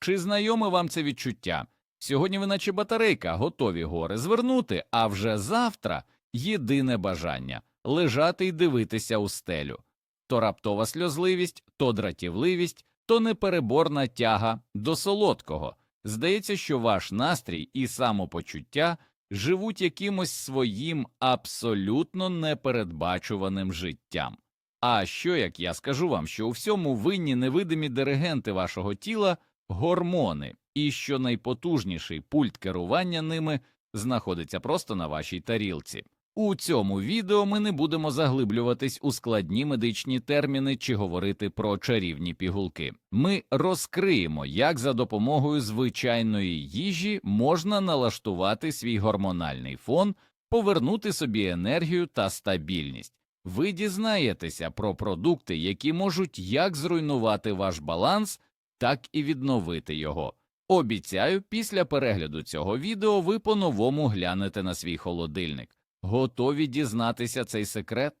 Чи знайоме вам це відчуття? Сьогодні ви наче батарейка, готові гори звернути, а вже завтра єдине бажання лежати й дивитися у стелю. То раптова сльозливість, то дратівливість, то непереборна тяга до солодкого. Здається, що ваш настрій і самопочуття живуть якимось своїм абсолютно непередбачуваним життям. А що як я скажу вам, що у всьому винні невидимі диригенти вашого тіла гормони, і що найпотужніший пульт керування ними знаходиться просто на вашій тарілці. У цьому відео ми не будемо заглиблюватись у складні медичні терміни чи говорити про чарівні пігулки. Ми розкриємо, як за допомогою звичайної їжі можна налаштувати свій гормональний фон, повернути собі енергію та стабільність. Ви дізнаєтеся про продукти, які можуть як зруйнувати ваш баланс, так і відновити його. Обіцяю, після перегляду цього відео ви по-новому глянете на свій холодильник. Готові дізнатися цей секрет?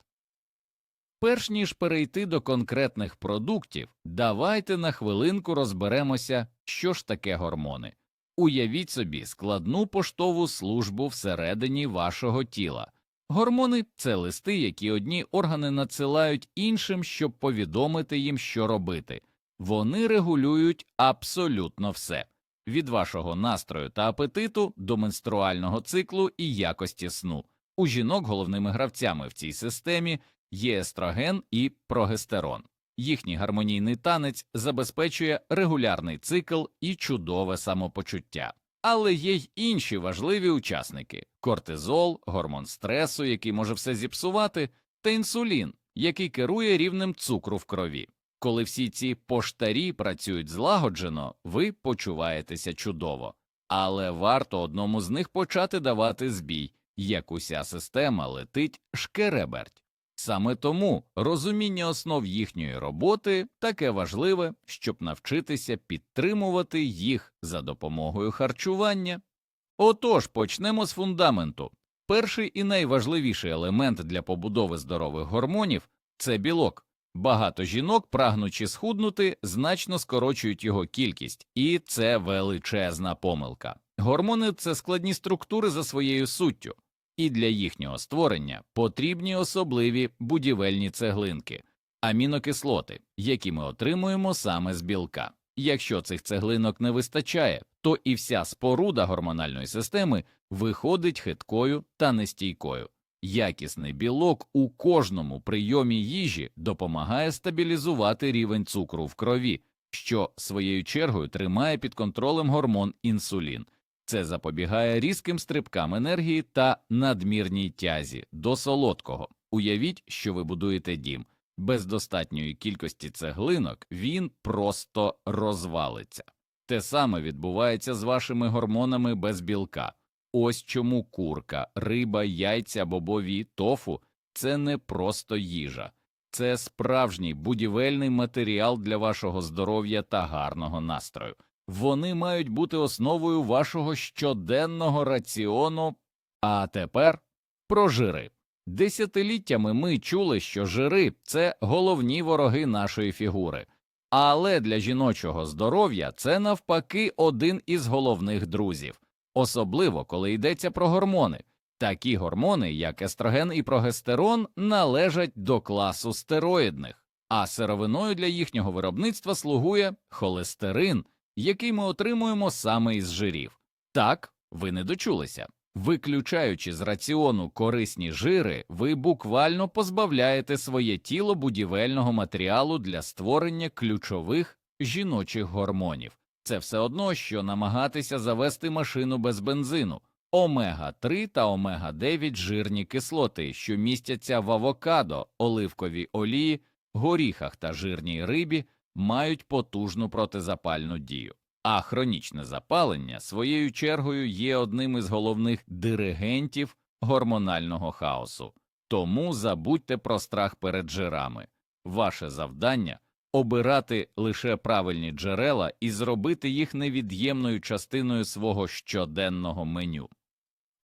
Перш ніж перейти до конкретних продуктів, давайте на хвилинку розберемося, що ж таке гормони. Уявіть собі складну поштову службу всередині вашого тіла. Гормони це листи, які одні органи надсилають іншим, щоб повідомити їм, що робити. Вони регулюють абсолютно все від вашого настрою та апетиту до менструального циклу і якості сну. У жінок головними гравцями в цій системі є естроген і прогестерон. Їхній гармонійний танець забезпечує регулярний цикл і чудове самопочуття. Але є й інші важливі учасники кортизол, гормон стресу, який може все зіпсувати, та інсулін, який керує рівнем цукру в крові. Коли всі ці поштарі працюють злагоджено, ви почуваєтеся чудово, але варто одному з них почати давати збій, як уся система летить шкереберть. Саме тому розуміння основ їхньої роботи таке важливе, щоб навчитися підтримувати їх за допомогою харчування. Отож, почнемо з фундаменту. Перший і найважливіший елемент для побудови здорових гормонів це білок. Багато жінок, прагнучи схуднути, значно скорочують його кількість, і це величезна помилка. Гормони це складні структури за своєю суттю, і для їхнього створення потрібні особливі будівельні цеглинки, амінокислоти, які ми отримуємо саме з білка. Якщо цих цеглинок не вистачає, то і вся споруда гормональної системи виходить хиткою та нестійкою. Якісний білок у кожному прийомі їжі допомагає стабілізувати рівень цукру в крові, що своєю чергою тримає під контролем гормон інсулін. Це запобігає різким стрибкам енергії та надмірній тязі до солодкого. Уявіть, що ви будуєте дім. Без достатньої кількості цеглинок він просто розвалиться. Те саме відбувається з вашими гормонами без білка. Ось чому курка, риба, яйця, бобові, тофу це не просто їжа, це справжній будівельний матеріал для вашого здоров'я та гарного настрою. Вони мають бути основою вашого щоденного раціону. А тепер про жири. Десятиліттями ми чули, що жири це головні вороги нашої фігури, але для жіночого здоров'я це навпаки один із головних друзів, особливо коли йдеться про гормони. Такі гормони, як естроген і прогестерон, належать до класу стероїдних, а сировиною для їхнього виробництва слугує холестерин, який ми отримуємо саме із жирів. Так, ви не дочулися. Виключаючи з раціону корисні жири, ви буквально позбавляєте своє тіло будівельного матеріалу для створення ключових жіночих гормонів. Це все одно, що намагатися завести машину без бензину. Омега 3 та омега 9 жирні кислоти, що містяться в авокадо, оливковій олії, горіхах та жирній рибі, мають потужну протизапальну дію. А хронічне запалення своєю чергою є одним із головних диригентів гормонального хаосу. Тому забудьте про страх перед жирами. Ваше завдання обирати лише правильні джерела і зробити їх невід'ємною частиною свого щоденного меню.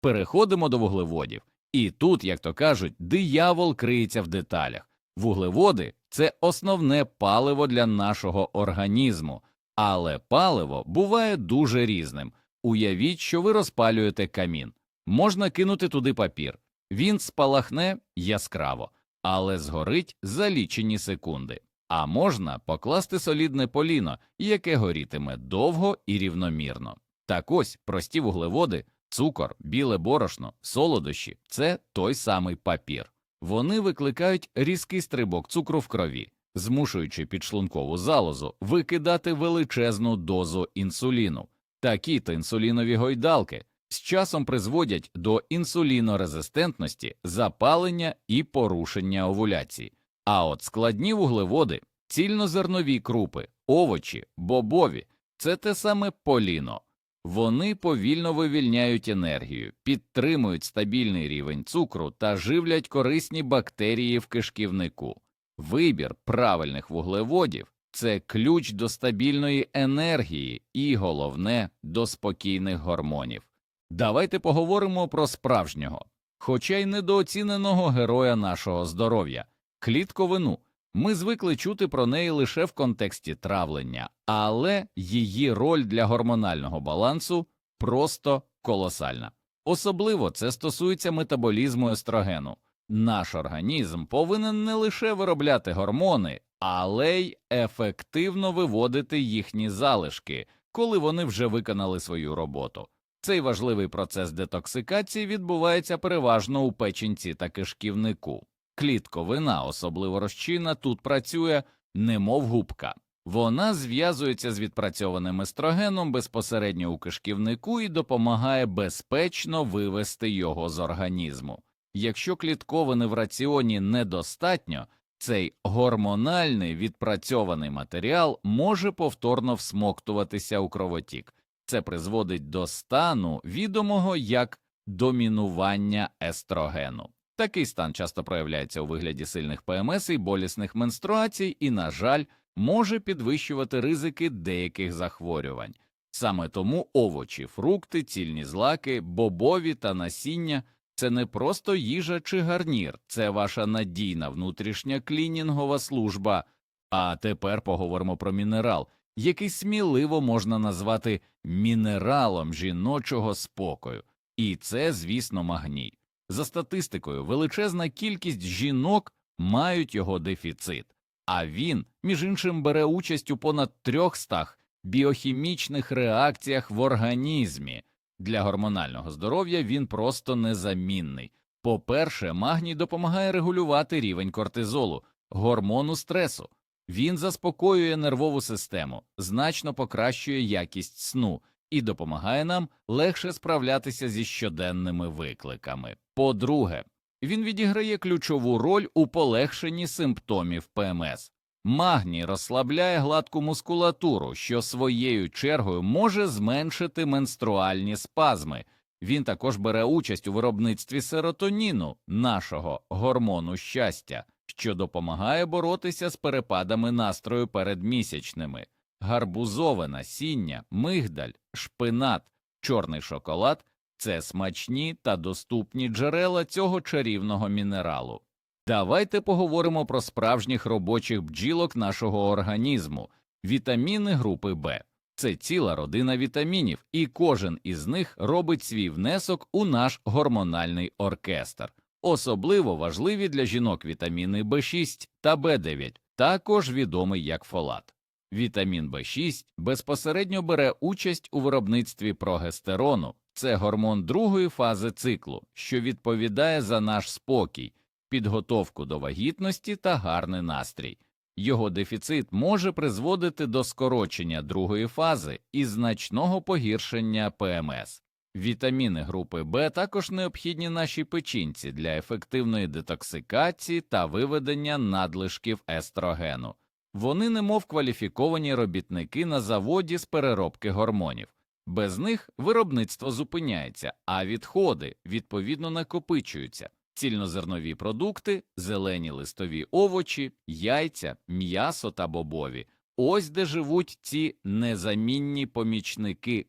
Переходимо до вуглеводів. І тут, як то кажуть, диявол криється в деталях. Вуглеводи це основне паливо для нашого організму. Але паливо буває дуже різним. Уявіть, що ви розпалюєте камін. Можна кинути туди папір. Він спалахне яскраво, але згорить за лічені секунди. А можна покласти солідне поліно, яке горітиме довго і рівномірно. Так ось прості вуглеводи, цукор, біле борошно, солодощі це той самий папір. Вони викликають різкий стрибок цукру в крові, змушуючи підшлункову залозу викидати величезну дозу інсуліну. Такі то інсулінові гойдалки з часом призводять до інсулінорезистентності, запалення і порушення овуляції. А от складні вуглеводи, цільнозернові крупи, овочі, бобові це те саме поліно. Вони повільно вивільняють енергію, підтримують стабільний рівень цукру та живлять корисні бактерії в кишківнику. Вибір правильних вуглеводів це ключ до стабільної енергії і, головне, до спокійних гормонів. Давайте поговоримо про справжнього, хоча й недооціненого героя нашого здоров'я клітковину. Ми звикли чути про неї лише в контексті травлення, але її роль для гормонального балансу просто колосальна. Особливо це стосується метаболізму естрогену. Наш організм повинен не лише виробляти гормони, але й ефективно виводити їхні залишки, коли вони вже виконали свою роботу. Цей важливий процес детоксикації відбувається переважно у печінці та кишківнику. Клітковина, особливо розчинна, тут працює немов губка. Вона зв'язується з відпрацьованим естрогеном безпосередньо у кишківнику і допомагає безпечно вивести його з організму. Якщо клітковини в раціоні недостатньо, цей гормональний відпрацьований матеріал може повторно всмоктуватися у кровотік. Це призводить до стану, відомого як домінування естрогену. Такий стан часто проявляється у вигляді сильних ПМС і болісних менструацій і, на жаль, може підвищувати ризики деяких захворювань. Саме тому овочі, фрукти, цільні злаки, бобові та насіння це не просто їжа чи гарнір, це ваша надійна внутрішня клінінгова служба. А тепер поговоримо про мінерал, який сміливо можна назвати мінералом жіночого спокою, і це, звісно, магній. За статистикою, величезна кількість жінок мають його дефіцит, а він, між іншим, бере участь у понад 300 біохімічних реакціях в організмі. Для гормонального здоров'я він просто незамінний. По-перше, магній допомагає регулювати рівень кортизолу, гормону стресу. Він заспокоює нервову систему, значно покращує якість сну і допомагає нам легше справлятися зі щоденними викликами. По-друге, він відіграє ключову роль у полегшенні симптомів ПМС. Магній розслабляє гладку мускулатуру, що своєю чергою може зменшити менструальні спазми. Він також бере участь у виробництві серотоніну, нашого гормону щастя, що допомагає боротися з перепадами настрою перед місячними. Гарбузове насіння, мигдаль, шпинат, чорний шоколад це смачні та доступні джерела цього чарівного мінералу. Давайте поговоримо про справжніх робочих бджілок нашого організму, вітаміни групи Б. Це ціла родина вітамінів, і кожен із них робить свій внесок у наш гормональний оркестр. Особливо важливі для жінок вітаміни В6 та В9, також відомий як фолат. Вітамін В6 безпосередньо бере участь у виробництві прогестерону, це гормон другої фази циклу, що відповідає за наш спокій, підготовку до вагітності та гарний настрій. Його дефіцит може призводити до скорочення другої фази і значного погіршення ПМС. Вітаміни групи Б також необхідні нашій печінці для ефективної детоксикації та виведення надлишків естрогену. Вони немов кваліфіковані робітники на заводі з переробки гормонів. Без них виробництво зупиняється, а відходи відповідно накопичуються. Цільнозернові продукти, зелені листові овочі, яйця, м'ясо та бобові. Ось де живуть ці незамінні помічники.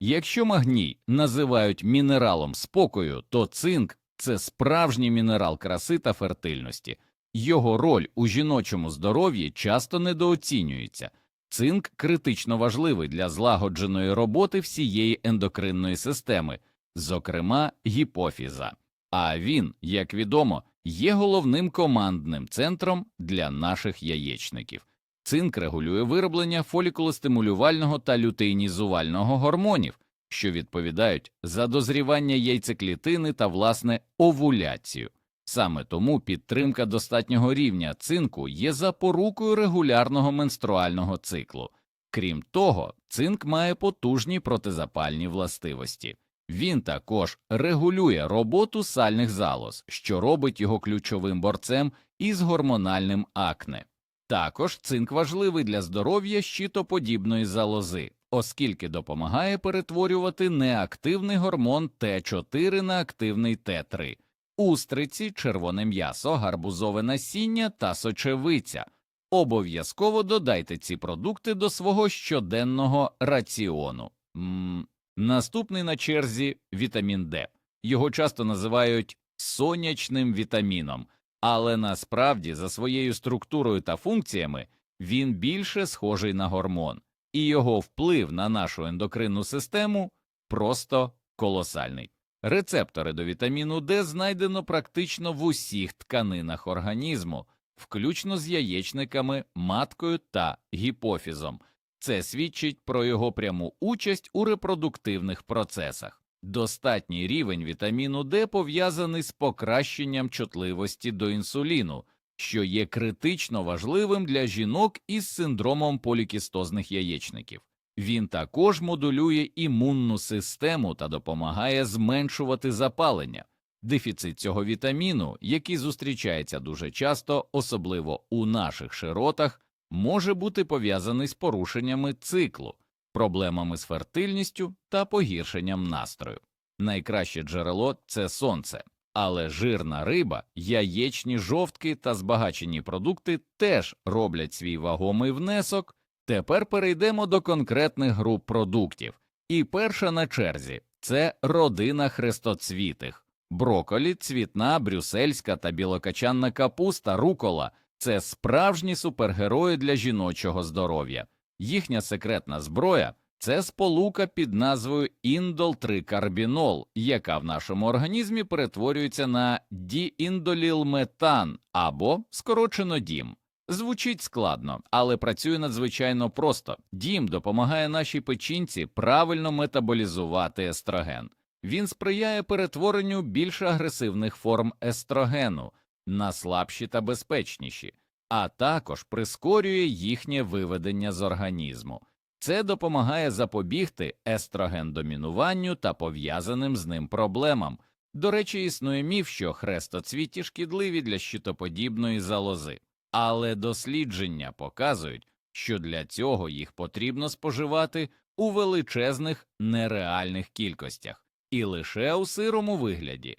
Якщо магній називають мінералом спокою, то цинк це справжній мінерал краси та фертильності. Його роль у жіночому здоров'ї часто недооцінюється. Цинк критично важливий для злагодженої роботи всієї ендокринної системи, зокрема гіпофіза. А він, як відомо, є головним командним центром для наших яєчників. Цинк регулює вироблення фолікулостимулювального та лютеїнізувального гормонів, що відповідають за дозрівання яйцеклітини та власне овуляцію. Саме тому підтримка достатнього рівня цинку є запорукою регулярного менструального циклу. Крім того, цинк має потужні протизапальні властивості. Він також регулює роботу сальних залоз, що робить його ключовим борцем із гормональним акне. Також цинк важливий для здоров'я щитоподібної залози, оскільки допомагає перетворювати неактивний гормон Т4 на активний Т3, устриці, червоне м'ясо, гарбузове насіння та сочевиця. Обов'язково додайте ці продукти до свого щоденного раціону. М Наступний на черзі вітамін Д. Його часто називають сонячним вітаміном, але насправді за своєю структурою та функціями він більше схожий на гормон, і його вплив на нашу ендокринну систему просто колосальний. Рецептори до вітаміну Д знайдено практично в усіх тканинах організму, включно з яєчниками, маткою та гіпофізом. Це свідчить про його пряму участь у репродуктивних процесах. Достатній рівень вітаміну Д пов'язаний з покращенням чутливості до інсуліну, що є критично важливим для жінок із синдромом полікістозних яєчників. Він також модулює імунну систему та допомагає зменшувати запалення. Дефіцит цього вітаміну, який зустрічається дуже часто, особливо у наших широтах, може бути пов'язаний з порушеннями циклу, проблемами з фертильністю та погіршенням настрою. Найкраще джерело це сонце, але жирна риба, яєчні жовтки та збагачені продукти теж роблять свій вагомий внесок. Тепер перейдемо до конкретних груп продуктів. І перша на черзі це родина хрестоцвітих, броколі, цвітна, брюссельська та білокачанна капуста, рукола це справжні супергерої для жіночого здоров'я. Їхня секретна зброя це сполука під назвою індол 3 карбінол, яка в нашому організмі перетворюється на дііндолілметан або скорочено дім. Звучить складно, але працює надзвичайно просто. Дім допомагає нашій печінці правильно метаболізувати естроген. Він сприяє перетворенню більш агресивних форм естрогену на слабші та безпечніші, а також прискорює їхнє виведення з організму. Це допомагає запобігти естроген-домінуванню та пов'язаним з ним проблемам. До речі, існує міф, що хрестоцвіті шкідливі для щитоподібної залози, але дослідження показують, що для цього їх потрібно споживати у величезних нереальних кількостях і лише у сирому вигляді.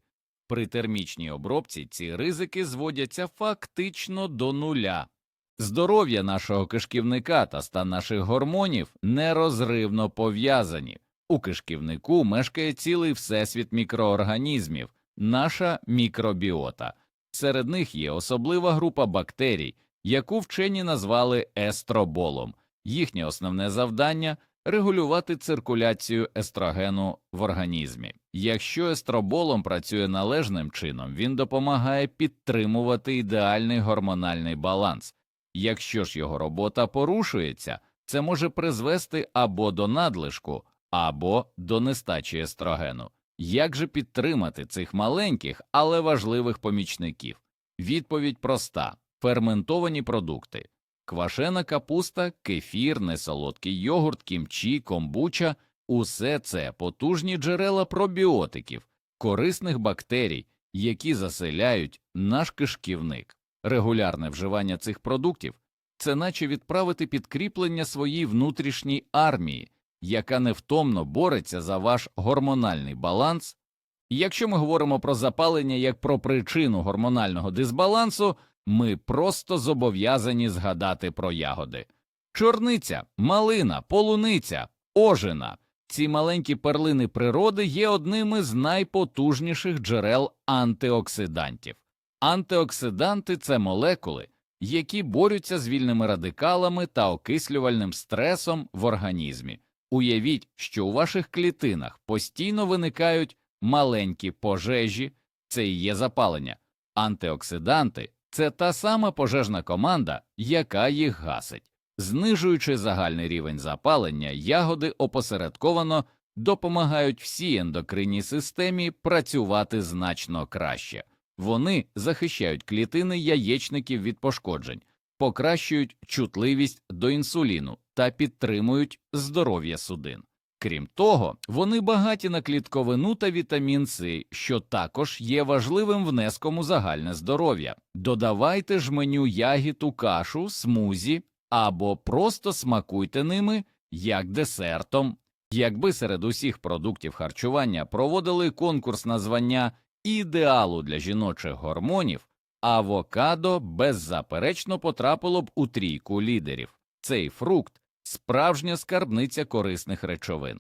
При термічній обробці ці ризики зводяться фактично до нуля. Здоров'я нашого кишківника та стан наших гормонів нерозривно пов'язані. У кишківнику мешкає цілий всесвіт мікроорганізмів, наша мікробіота. Серед них є особлива група бактерій, яку вчені назвали естроболом. Їхнє основне завдання регулювати циркуляцію естрогену в організмі. Якщо естроболом працює належним чином, він допомагає підтримувати ідеальний гормональний баланс. Якщо ж його робота порушується, це може призвести або до надлишку, або до нестачі естрогену. Як же підтримати цих маленьких, але важливих помічників? Відповідь проста: ферментовані продукти. Квашена капуста, кефір, несолодкий йогурт, кімчі, комбуча усе це потужні джерела пробіотиків, корисних бактерій, які заселяють наш кишківник. Регулярне вживання цих продуктів це наче відправити підкріплення своїй внутрішній армії, яка невтомно бореться за ваш гормональний баланс. Якщо ми говоримо про запалення як про причину гормонального дисбалансу, ми просто зобов'язані згадати про ягоди. Чорниця, малина, полуниця, ожина. Ці маленькі перлини природи є одним із найпотужніших джерел антиоксидантів. Антиоксиданти це молекули, які борються з вільними радикалами та окислювальним стресом в організмі. Уявіть, що у ваших клітинах постійно виникають маленькі пожежі, це і є запалення, антиоксиданти це та сама пожежна команда, яка їх гасить. Знижуючи загальний рівень запалення, ягоди опосередковано допомагають всій ендокринній системі працювати значно краще. Вони захищають клітини яєчників від пошкоджень, покращують чутливість до інсуліну та підтримують здоров'я судин. Крім того, вони багаті на клітковину та вітамін С, що також є важливим внеском у загальне здоров'я. Додавайте жменю ягід у кашу, смузі або просто смакуйте ними як десертом. Якби серед усіх продуктів харчування проводили конкурс на звання ідеалу для жіночих гормонів, авокадо беззаперечно потрапило б у трійку лідерів. Цей фрукт справжня скарбниця корисних речовин.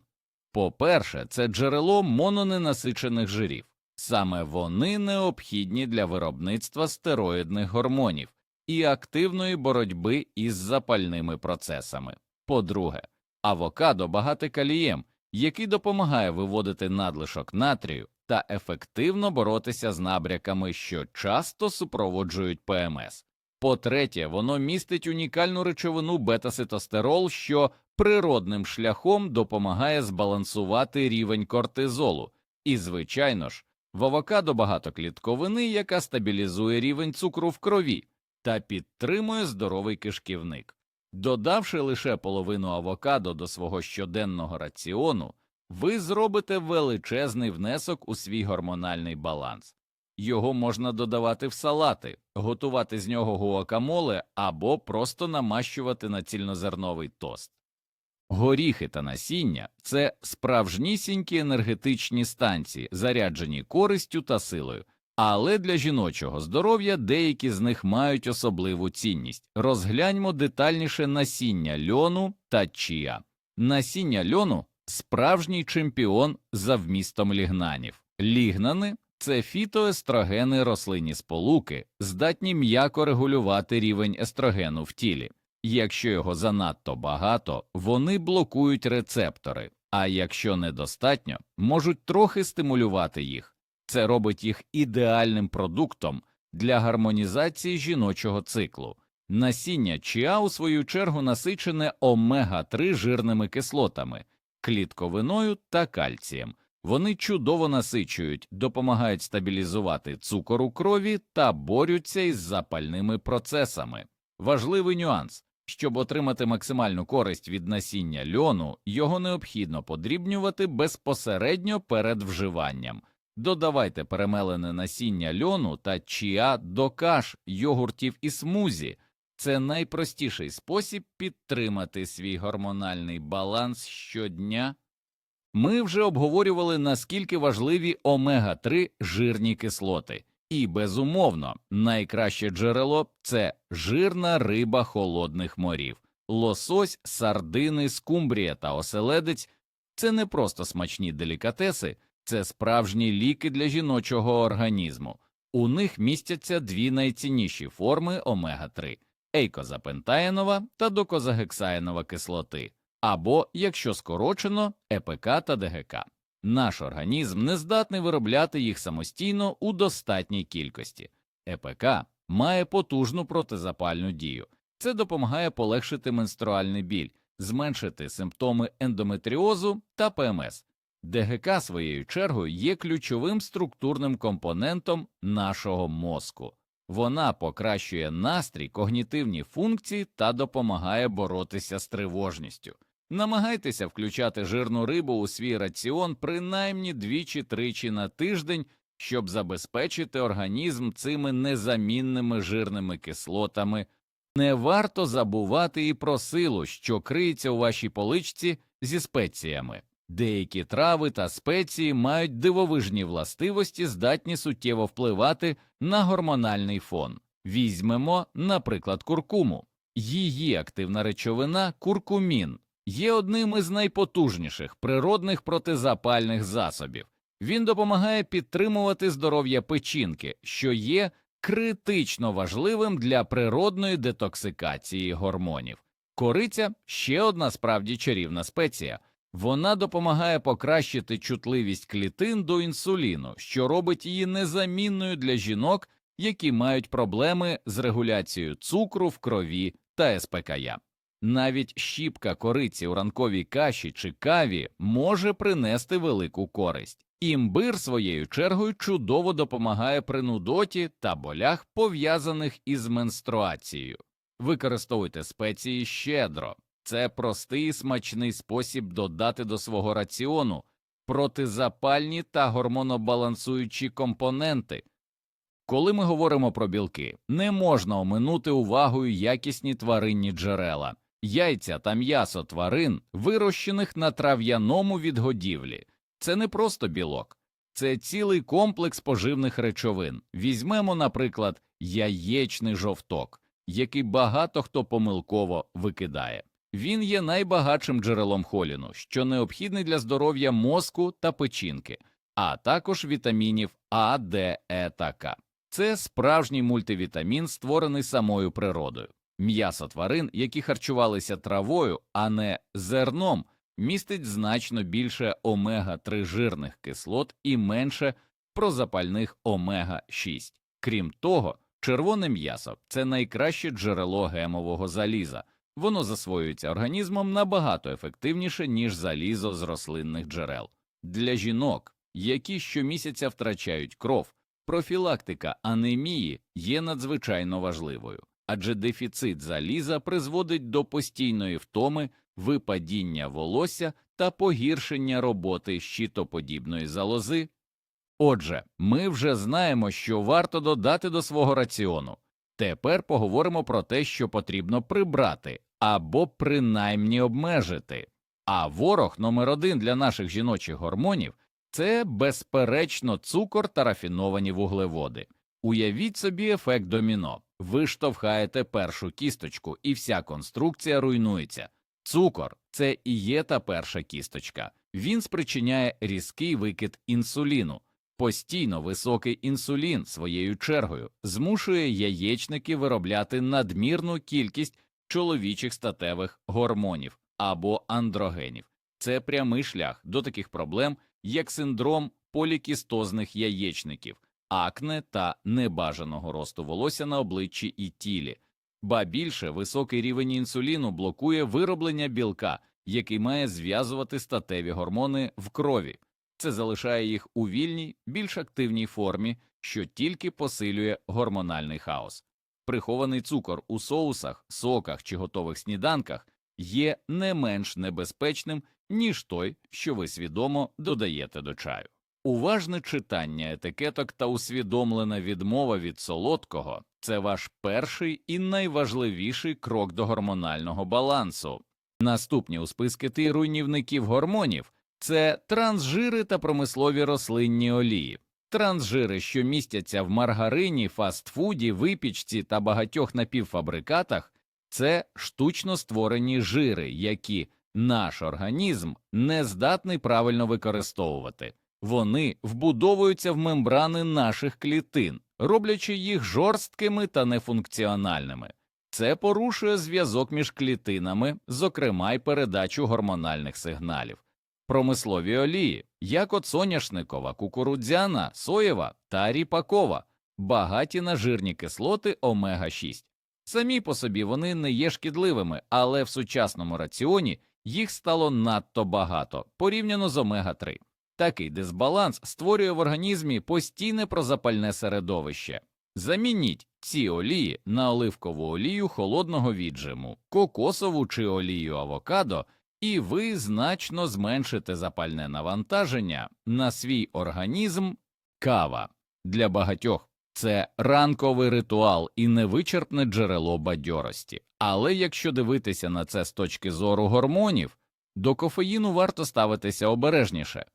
По-перше, це джерело мононенасичених жирів. Саме вони необхідні для виробництва стероїдних гормонів і активної боротьби із запальними процесами. По-друге, авокадо багате калієм, який допомагає виводити надлишок натрію та ефективно боротися з набряками, що часто супроводжують ПМС. По-третє, воно містить унікальну речовину бета-ситостерол, що природним шляхом допомагає збалансувати рівень кортизолу. І, звичайно ж, в авокадо багато клітковини, яка стабілізує рівень цукру в крові та підтримує здоровий кишківник. Додавши лише половину авокадо до свого щоденного раціону, ви зробите величезний внесок у свій гормональний баланс. Його можна додавати в салати, готувати з нього гуакамоле або просто намащувати на цільнозерновий тост. Горіхи та насіння це справжнісінькі енергетичні станції, заряджені користю та силою, але для жіночого здоров'я деякі з них мають особливу цінність. Розгляньмо детальніше насіння льону та чія. Насіння льону справжній чемпіон за вмістом лігнанів. Лігнани це фітоестрогени рослинні сполуки, здатні м'яко регулювати рівень естрогену в тілі. Якщо його занадто багато, вони блокують рецептори, а якщо недостатньо, можуть трохи стимулювати їх. Це робить їх ідеальним продуктом для гармонізації жіночого циклу. Насіння чіа, у свою чергу, насичене омега 3 жирними кислотами, клітковиною та кальцієм. Вони чудово насичують, допомагають стабілізувати цукор у крові та борються із запальними процесами. Важливий нюанс щоб отримати максимальну користь від насіння льону, його необхідно подрібнювати безпосередньо перед вживанням. Додавайте перемелене насіння льону та чіа до каш, йогуртів і смузі. Це найпростіший спосіб підтримати свій гормональний баланс щодня. Ми вже обговорювали, наскільки важливі омега 3 жирні кислоти. І, безумовно, найкраще джерело це жирна риба холодних морів, лосось, сардини, скумбрія та оселедець це не просто смачні делікатеси, це справжні ліки для жіночого організму. У них містяться дві найцінніші форми омега 3 ейкозапентаєнова та докозагексаєнова кислоти, або, якщо скорочено, ЕПК та ДГК. Наш організм не здатний виробляти їх самостійно у достатній кількості. ЕПК має потужну протизапальну дію. Це допомагає полегшити менструальний біль, зменшити симптоми ендометріозу та ПМС. ДГК своєю чергою є ключовим структурним компонентом нашого мозку. Вона покращує настрій, когнітивні функції та допомагає боротися з тривожністю. Намагайтеся включати жирну рибу у свій раціон принаймні двічі-тричі на тиждень, щоб забезпечити організм цими незамінними жирними кислотами. Не варто забувати і про силу, що криється у вашій поличці зі спеціями. Деякі трави та спеції мають дивовижні властивості, здатні суттєво впливати на гормональний фон. Візьмемо, наприклад, куркуму. Її активна речовина куркумін є одним із найпотужніших природних протизапальних засобів. Він допомагає підтримувати здоров'я печінки, що є критично важливим для природної детоксикації гормонів. Кориця ще одна справді чарівна спеція. Вона допомагає покращити чутливість клітин до інсуліну, що робить її незамінною для жінок, які мають проблеми з регуляцією цукру в крові та СПКЯ. Навіть щіпка кориці у ранковій каші чи каві може принести велику користь. Імбир своєю чергою чудово допомагає при нудоті та болях, пов'язаних із менструацією. Використовуйте спеції щедро. Це простий і смачний спосіб додати до свого раціону протизапальні та гормонобалансуючі компоненти. Коли ми говоримо про білки, не можна оминути увагою якісні тваринні джерела, яйця та м'ясо тварин, вирощених на трав'яному відгодівлі. Це не просто білок, це цілий комплекс поживних речовин. Візьмемо, наприклад, яєчний жовток, який багато хто помилково викидає. Він є найбагатшим джерелом холіну, що необхідний для здоров'я мозку та печінки, а також вітамінів А, Д, Е та К. Це справжній мультивітамін, створений самою природою. М'ясо тварин, які харчувалися травою, а не зерном, містить значно більше омега-3 жирних кислот і менше прозапальних омега-6. Крім того, червоне м'ясо це найкраще джерело гемового заліза. Воно засвоюється організмом набагато ефективніше, ніж залізо з рослинних джерел. Для жінок, які щомісяця втрачають кров, профілактика анемії є надзвичайно важливою, адже дефіцит заліза призводить до постійної втоми, випадіння волосся та погіршення роботи щитоподібної залози. Отже, ми вже знаємо, що варто додати до свого раціону. Тепер поговоримо про те, що потрібно прибрати або принаймні обмежити. А ворог номер один для наших жіночих гормонів це безперечно цукор та рафіновані вуглеводи. Уявіть собі ефект доміно. Ви штовхаєте першу кісточку, і вся конструкція руйнується. Цукор це і є та перша кісточка. Він спричиняє різкий викид інсуліну. Постійно високий інсулін своєю чергою змушує яєчники виробляти надмірну кількість чоловічих статевих гормонів або андрогенів. Це прямий шлях до таких проблем, як синдром полікістозних яєчників, акне та небажаного росту волосся на обличчі і тілі. Ба більше високий рівень інсуліну блокує вироблення білка, який має зв'язувати статеві гормони в крові. Це залишає їх у вільній, більш активній формі, що тільки посилює гормональний хаос. Прихований цукор у соусах, соках чи готових сніданках є не менш небезпечним, ніж той, що ви свідомо додаєте до чаю. Уважне читання етикеток та усвідомлена відмова від солодкого це ваш перший і найважливіший крок до гормонального балансу. Наступні у списки руйнівників гормонів це трансжири та промислові рослинні олії. Трансжири, що містяться в маргарині, фастфуді, випічці та багатьох напівфабрикатах, це штучно створені жири, які наш організм не здатний правильно використовувати. Вони вбудовуються в мембрани наших клітин, роблячи їх жорсткими та нефункціональними. Це порушує зв'язок між клітинами, зокрема й передачу гормональних сигналів. Промислові олії, як от соняшникова, кукурудзяна, соєва та ріпакова, багаті на жирні кислоти омега 6 Самі по собі вони не є шкідливими, але в сучасному раціоні їх стало надто багато порівняно з омега 3 Такий дисбаланс створює в організмі постійне прозапальне середовище. Замініть ці олії на оливкову олію холодного віджиму, кокосову чи олію авокадо, і ви значно зменшите запальне навантаження на свій організм. Кава для багатьох це ранковий ритуал і невичерпне джерело бадьорості. Але якщо дивитися на це з точки зору гормонів, до кофеїну варто ставитися обережніше.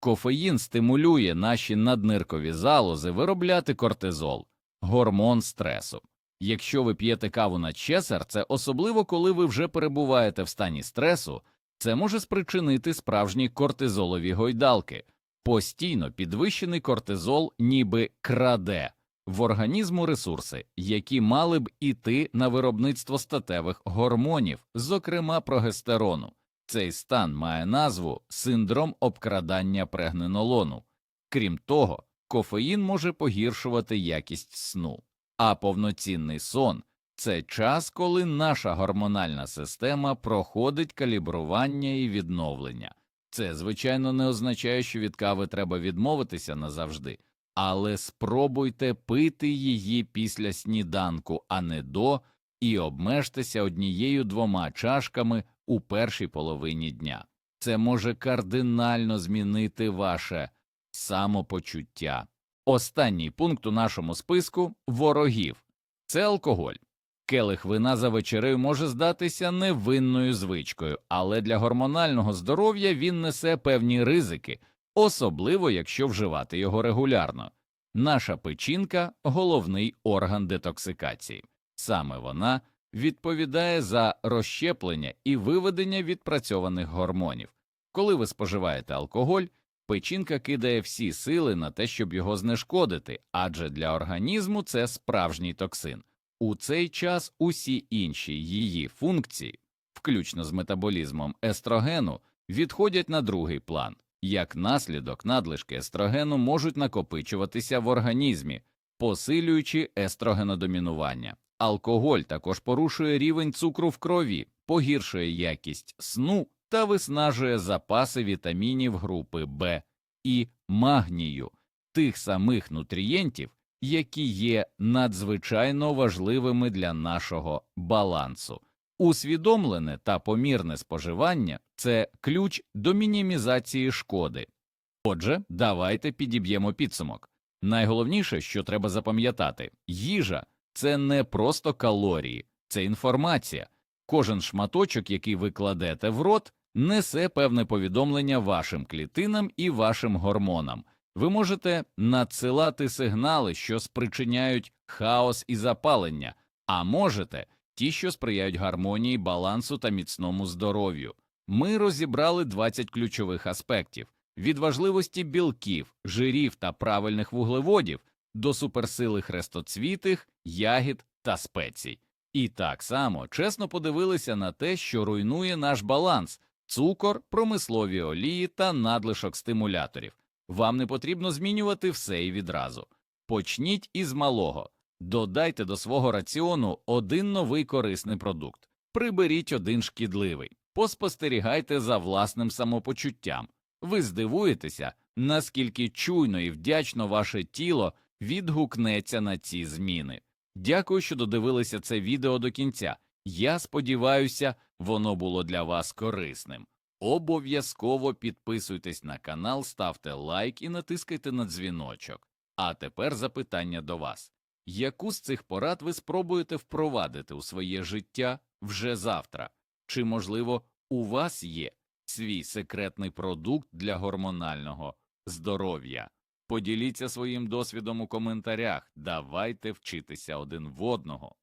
Кофеїн стимулює наші надниркові залози виробляти кортизол, гормон стресу. Якщо ви п'єте каву на чесар, це особливо коли ви вже перебуваєте в стані стресу, це може спричинити справжні кортизолові гойдалки. Постійно підвищений кортизол ніби краде, в організму ресурси, які мали б іти на виробництво статевих гормонів, зокрема прогестерону. Цей стан має назву синдром обкрадання прегненолону. Крім того, кофеїн може погіршувати якість сну, а повноцінний сон це час, коли наша гормональна система проходить калібрування і відновлення. Це, звичайно, не означає, що від кави треба відмовитися назавжди, але спробуйте пити її після сніданку, а не до, і обмежтеся однією двома чашками у першій половині дня. Це може кардинально змінити ваше самопочуття. Останній пункт у нашому списку ворогів це алкоголь. Келих вина за вечерею може здатися невинною звичкою, але для гормонального здоров'я він несе певні ризики, особливо якщо вживати його регулярно. Наша печінка головний орган детоксикації. Саме вона відповідає за розщеплення і виведення відпрацьованих гормонів. Коли ви споживаєте алкоголь, печінка кидає всі сили на те, щоб його знешкодити, адже для організму це справжній токсин. У цей час усі інші її функції, включно з метаболізмом естрогену, відходять на другий план. Як наслідок надлишки естрогену можуть накопичуватися в організмі, посилюючи естрогенодомінування. Алкоголь також порушує рівень цукру в крові, погіршує якість сну та виснажує запаси вітамінів групи Б і магнію, тих самих нутрієнтів, які є надзвичайно важливими для нашого балансу. Усвідомлене та помірне споживання це ключ до мінімізації шкоди. Отже, давайте підіб'ємо підсумок. Найголовніше, що треба запам'ятати, їжа це не просто калорії, це інформація. Кожен шматочок, який ви кладете в рот, несе певне повідомлення вашим клітинам і вашим гормонам. Ви можете надсилати сигнали, що спричиняють хаос і запалення, а можете ті, що сприяють гармонії, балансу та міцному здоров'ю. Ми розібрали 20 ключових аспектів від важливості білків, жирів та правильних вуглеводів до суперсили хрестоцвітих, ягід та спецій. І так само чесно подивилися на те, що руйнує наш баланс цукор, промислові олії та надлишок стимуляторів. Вам не потрібно змінювати все і відразу. Почніть із малого. Додайте до свого раціону один новий корисний продукт, приберіть один шкідливий, поспостерігайте за власним самопочуттям. Ви здивуєтеся, наскільки чуйно і вдячно ваше тіло відгукнеться на ці зміни. Дякую, що додивилися це відео до кінця. Я сподіваюся, воно було для вас корисним. Обов'язково підписуйтесь на канал, ставте лайк і натискайте на дзвіночок. А тепер запитання до вас. Яку з цих порад ви спробуєте впровадити у своє життя вже завтра? Чи, можливо, у вас є свій секретний продукт для гормонального здоров'я? Поділіться своїм досвідом у коментарях, давайте вчитися один в одного.